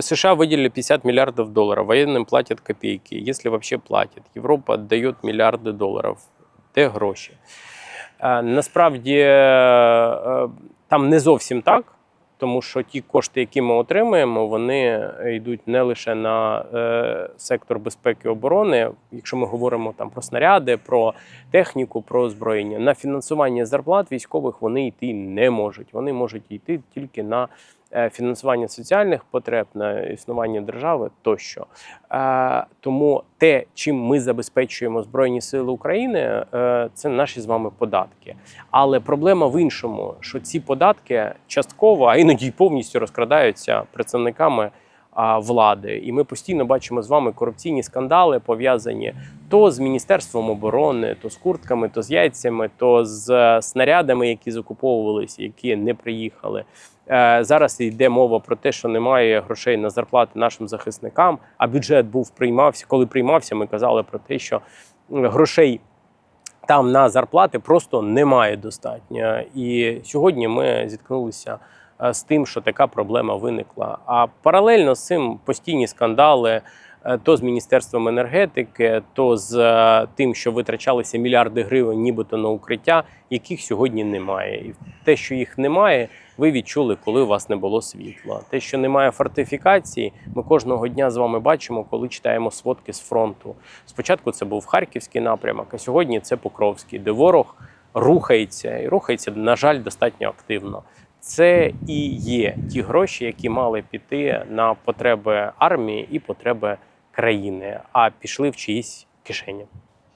США выделили 50 миллиардов долларов, военным платят копейки, если вообще платят. Європа дає мільярди доларів. Де гроші? Насправді там не зовсім так, тому що ті кошти, які ми отримуємо, вони йдуть не лише на е, сектор безпеки і оборони, якщо ми говоримо там про снаряди, про техніку, про озброєння. На фінансування зарплат військових вони йти не можуть. Вони можуть йти тільки на фінансування соціальних потреб, на існування держави тощо. Е, Тому те, чим ми забезпечуємо Збройні Сили України, е, це наші з вами податки. Але проблема в іншому, що ці податки частково, а іноді й повністю розкрадаються представниками влади. І ми постійно бачимо з вами корупційні скандали, пов'язані то з Міністерством оборони, то з куртками, то з яйцями, то з е, снарядами, які закуповувалися, які не приїхали. Е, Зараз йде мова про те, що немає грошей на зарплати нашим захисникам. А бюджет був приймався. Коли приймався, ми казали про те, що грошей там на зарплати просто немає достатньо. І сьогодні ми зіткнулися з тим, що така проблема виникла. А паралельно з цим постійні скандали. е, То з міністерством енергетики, то з е, тим, що витрачалися мільярди гривень, нібито на укриття, яких сьогодні немає. І те, що їх немає, ви відчули, коли у вас не було світла. Те, що немає фортифікації, ми кожного дня з вами бачимо, коли читаємо сводки з фронту. Спочатку це був Харківський напрямок, а сьогодні це Покровський, де ворог рухається і рухається, на жаль, достатньо активно. Це і є ті гроші, які мали піти на потреби армії і потреби країни, а пішли в чиїсь кишені.